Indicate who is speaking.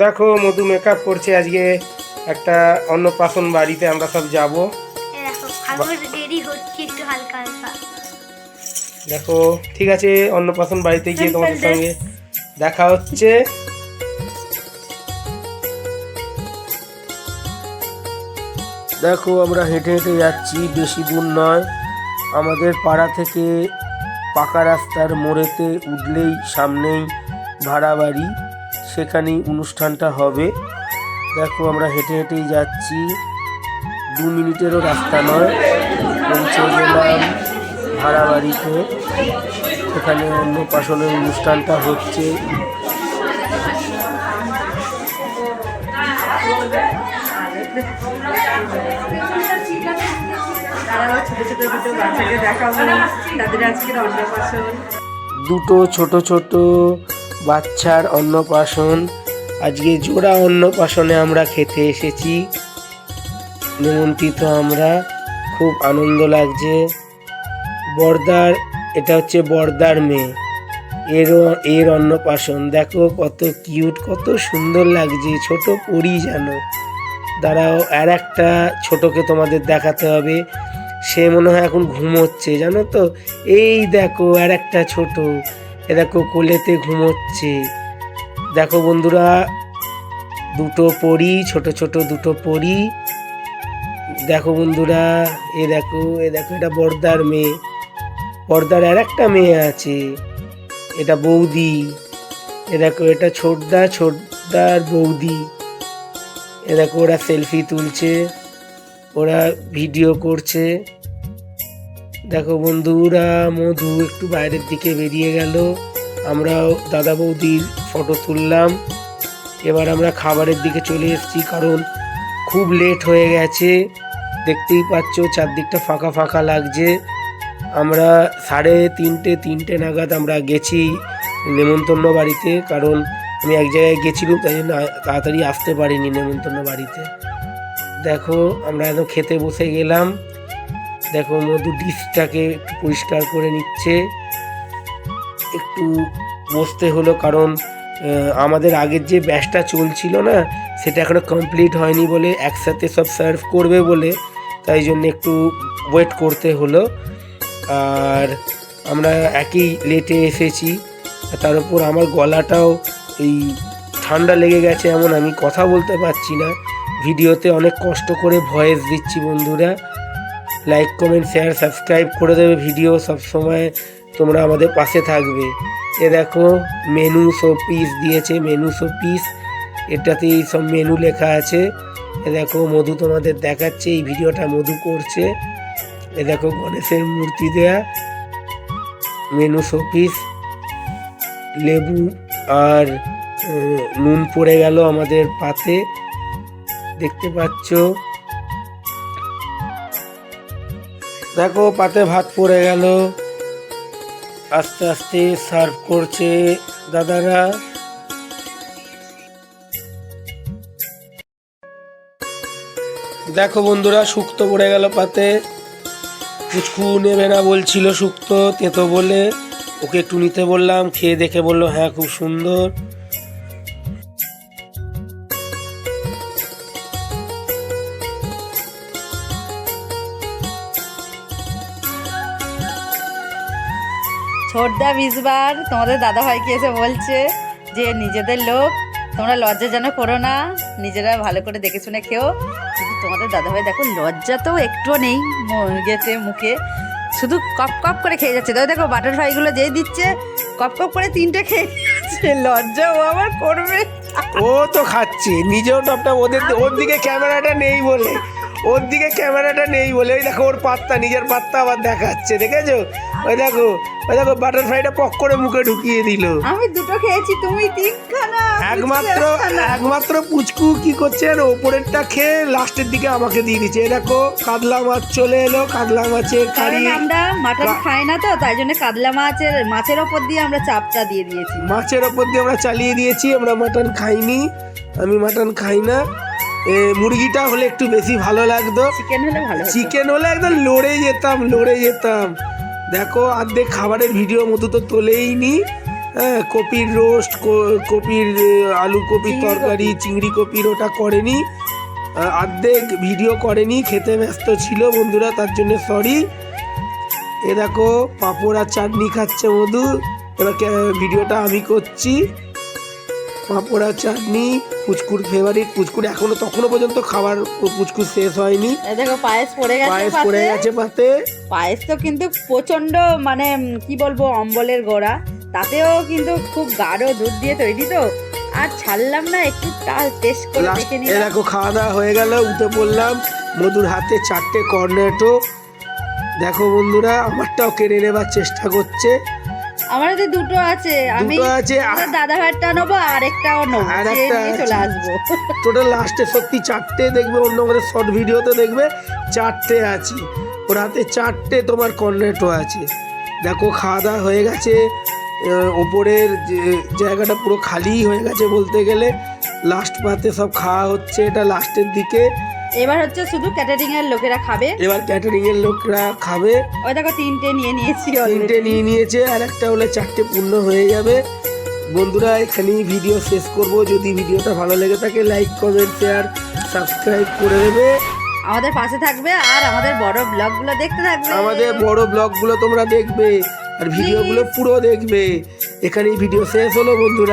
Speaker 1: দেখো মধু মেকআপ করছে আজকে। একটা অন্নপ্রাশন বাড়িতে আমরা সব যাব।
Speaker 2: দেখো
Speaker 1: ঠিক আছে অন্নপ্রাশন বাড়িতে গিয়ে তোমাদের সঙ্গে দেখা হচ্ছে। দেখো আমরা হেঁটে হেঁটে যাচ্ছি বেশি দূর নয়। আমাদের পাড়া থেকে পাকা রাস্তার মোড়েতে উঠলেই সামনেই ভাড়া বাড়ি। সেখানেই অনুষ্ঠানটা হবে। দেখো আমরা হেঁটে হেঁটেই যাচ্ছি। দু মিনিটেরও রাস্তা নয়। পৌঁছে গেলাম ভাড়া বাড়িতে সেখানে অন্নপ্রাশনের অনুষ্ঠানটা হচ্ছে।
Speaker 3: দুটো
Speaker 1: ছোট ছোট বাচ্চার অন্নপ্রাশন। আজকে জোড়া অন্নপ্রাশনে আমরা খেতে এসেছি। নিমন্ত্রিত আমরা। খুব আনন্দ লাগছে। বর্দার, এটা হচ্ছে বর্দার মেয়ে। এরও, এর অন্নপ্রাশন। দেখো কত কিউট, কত সুন্দর লাগছে। ছোট পরি যেন। দাঁড়াও আর একটা ছোটকে তোমাদের দেখাতে হবে। সে মনে হয় এখন ঘুমোচ্ছে, জানো তো? এই দেখো আর একটা ছোট। এ দেখো কোলেতে ঘুমোচ্ছে। দেখো বন্ধুরা, দুটো পরি, ছোট ছোট দুটো পরি। দেখো বন্ধুরা, এ দেখো এ দেখো, এটা বর্দার মেয়ে। পর্দার আর একটা মেয়ে আছে, এটা বৌদি। এ দেখো, এটা ছোটদা, ছোটদার বৌদি। এ দেখো, ওরা সেলফি তুলছে, ওরা ভিডিও করছে। দেখো বন্ধুরা, মধু একটু বাইরের দিকে বেরিয়ে গেল। আমরাও দাদা বৌদির ফটো তুললাম। এবার আমরা খাবারের দিকে চলে এসেছি, কারণ খুব লেট হয়ে গেছে। দেখতেই পাচ্ছ, চারদিকটা ফাঁকা ফাঁকা লাগছে। আমরা সাড়ে তিনটে তিনটে নাগাদ আমরা গেছি নেমন্তন্ন বাড়িতে, কারণ আমি এক জায়গায় গেছিলাম, তাই জন্য তাড়াতাড়ি আসতে পারিনি নেমন্তন্ন বাড়িতে। দেখো, আমরা একদম খেতে বসে গেলাম। দেখো, মধু ডিশটাকে একটু পরিষ্কার করে নিচ্ছে। একটু বসতে হলো কারণ আমাদের আগের যে ব্যাচটা চলছিল না, সেটা এখনও কমপ্লিট হয়নি বলে একসাথে সব সার্ভ করবে বলে, তাই জন্য একটু ওয়েট করতে হলো। আর আমরা একই লেটে এসেছি তার উপর আমার গলাটাও এই ঠান্ডা লেগে গেছে এমন আমি কথা বলতে পারছি না। ভিডিওতে অনেক কষ্ট করে ভয়েস দিচ্ছি বন্ধুরা। লাইক কমেন্ট শেয়ার সাবস্ক্রাইব করে দেবে ভিডিও সব সময় তোমরা আমাদের পাশে থাকবে। এ দেখো মেনু শো পিস দিয়েছে মেনু শো পিস এটাতে এই সব মেনু লেখা আছে। এ দেখো, মধু তোমাদের দেখাচ্ছে, এই ভিডিওটা মধু করছে। এ দেখো, গণেশের মূর্তি দেয়া। মেনু শো পিস লেবু আর নুন পড়ে গেল আমাদের পাতে। দেখতে পাচ্ছ? দেখো, পাতে ভাত পড়ে গেল। আস্তে আস্তে সার্ভ করছে দাদারা। দেখো বন্ধুরা, শুক্তো পড়ে গেল পাতে। পুচকু নেবে না বলছিল শুক্তো, তেতো বলে। ওকে একটু নিতে বললাম, খেয়ে দেখে বলল হ্যাঁ খুব সুন্দর।
Speaker 3: ছোটদা বিশবার তোমাদের দাদা ভাইকে এসে বলছে যে, নিজেদের লোক, তোমরা লজ্জা যেন করো না, নিজেরা ভালো করে দেখে শুনে খেও। কিন্তু তোমাদের দাদা ভাই দেখো, লজ্জা তো একটুও নেই ইয়েতে মুখে। শুধু কপ কপ করে খেয়ে যাচ্ছে। দেখো দেখো বাটার ফ্রাইগুলো যেই দিচ্ছে, কপ কপ করে তিনটে খেয়ে যাচ্ছে লজ্জা ও আবার করবে।
Speaker 1: ও তো খাচ্ছে, নিজেও টপটা ওদের ওর দিকে ক্যামেরাটা নেই বলে। ওর দিকে ক্যামেরাটা নেই বলে ওই দেখো ওর পাত্তা নিজের পাত্তা আবার দেখাচ্ছে দেখেছ? ওই দেখো ওই দেখো বাটারফ্লাইটা পক করে মুখে ঢুকিয়ে দিল।
Speaker 3: আমি দুটো খেয়েছি তুমি তিনখানা
Speaker 1: একমাত্র একমাত্র পুচকু কি করছে আর ওপরেরটা খেয়ে লাস্টের দিকে আমাকে দিয়ে দিচ্ছে। এই দেখো কাতলা মাছ চলে এলো কাতলা মাছের কারি।
Speaker 3: আমরা মাটন খাই না তো তাই জন্য কাতলা মাছের মাছের ওপর দিয়ে আমরা চাপটা দিয়ে দিয়েছি।
Speaker 1: মাছের ওপর দিয়ে আমরা চালিয়ে দিয়েছি আমরা মাটন খাইনি। আমি মাটন খাই না। মুরগিটা হলে একটু বেশি ভালো লাগতো।
Speaker 3: চিকেন হলে ভালো
Speaker 1: চিকেন হলে একদম লড়ে যেতাম লড়ে যেতাম। দেখো অর্ধেক খাবারের ভিডিও মতো তো তোলেই নি। হ্যাঁ কপির রোস্ট কপির আলু কপির তরকারি চিংড়ি কপির ওটা করেনি। অর্ধেক ভিডিও করেনি খেতে ব্যস্ত ছিল বন্ধুরা তার জন্য সরি এ দেখো পাঁপড় আর চাটনি খাচ্ছে মধু। এবার ভিডিওটা আমি করছি। পাঁপড় চাটনি পুচকুর ফেভারিট পুচকুর এখনও তখনো পর্যন্ত খাবার পুচকুর শেষ হয়নি।
Speaker 3: দেখো পায়েস পড়ে গেছে
Speaker 1: পায়েস। পড়ে গেছে পাতে।
Speaker 3: পায়েস তো কিন্তু প্রচণ্ড মানে কি বলব অম্বলের গোড়া। তাতেও কিন্তু খুব গাঢ় দুধ দিয়ে তৈরি তো। আর ছাড়লাম না একটু টেস্ট করে দেখে নিলাম।
Speaker 1: দেখো খাওয়া দাওয়া হয়ে গেল উঠে পড়লাম। মধুর হাতে চারটে কর্নেটো দেখো বন্ধুরা আমারটাও কেড়ে নেবার চেষ্টা করছে।
Speaker 3: আমার হাতে দুটো আছে আমি
Speaker 1: দুটো আছে,
Speaker 3: দাদা ভাইয়েরটা নেব আর একটাও নেব
Speaker 1: আর একটা
Speaker 3: চলে। আসব।
Speaker 1: টোটাল লাস্টে সত্যি চারটে দেখবে অন্য আমাদের শর্ট ভিডিওতে দেখবে চারটে আছে। ওর হাতে চারটে তোমার কর্নেটো আছে। দেখো খাওয়া দাওয়া হয়ে গেছে ওপরের যে জায়গাটা পুরো খালি হয়ে গেছে বলতে গেলে। লাস্ট পাতে সব খাওয়া হচ্ছে এটা লাস্টের দিকে।
Speaker 3: এবার হচ্ছে শুধু ক্যাটারিং এর লোকেরা খাবে।
Speaker 1: এবার ক্যাটারিং এর লোকরা খাবে।
Speaker 3: ওই দেখো তিনটে নিয়ে নিয়েছি
Speaker 1: তিনটে নিয়ে নিয়েছে আর একটা হলে চারটে পূর্ণ হয়ে যাবে। বন্ধুরা এখানেই ভিডিও শেষ করব। যদি ভিডিওটা ভালো লেগে থাকে লাইক কমেন্ট শেয়ার সাবস্ক্রাইব করে দেবে।
Speaker 3: আমাদের পাশে থাকবে আর আমাদের বড় ব্লগগুলো দেখতে থাকবে।
Speaker 1: আমাদের বড় ব্লগগুলো তোমরা দেখবে আর ভিডিওগুলো পুরো দেখবে। এখানেই ভিডিও শেষ হলো বন্ধুরা।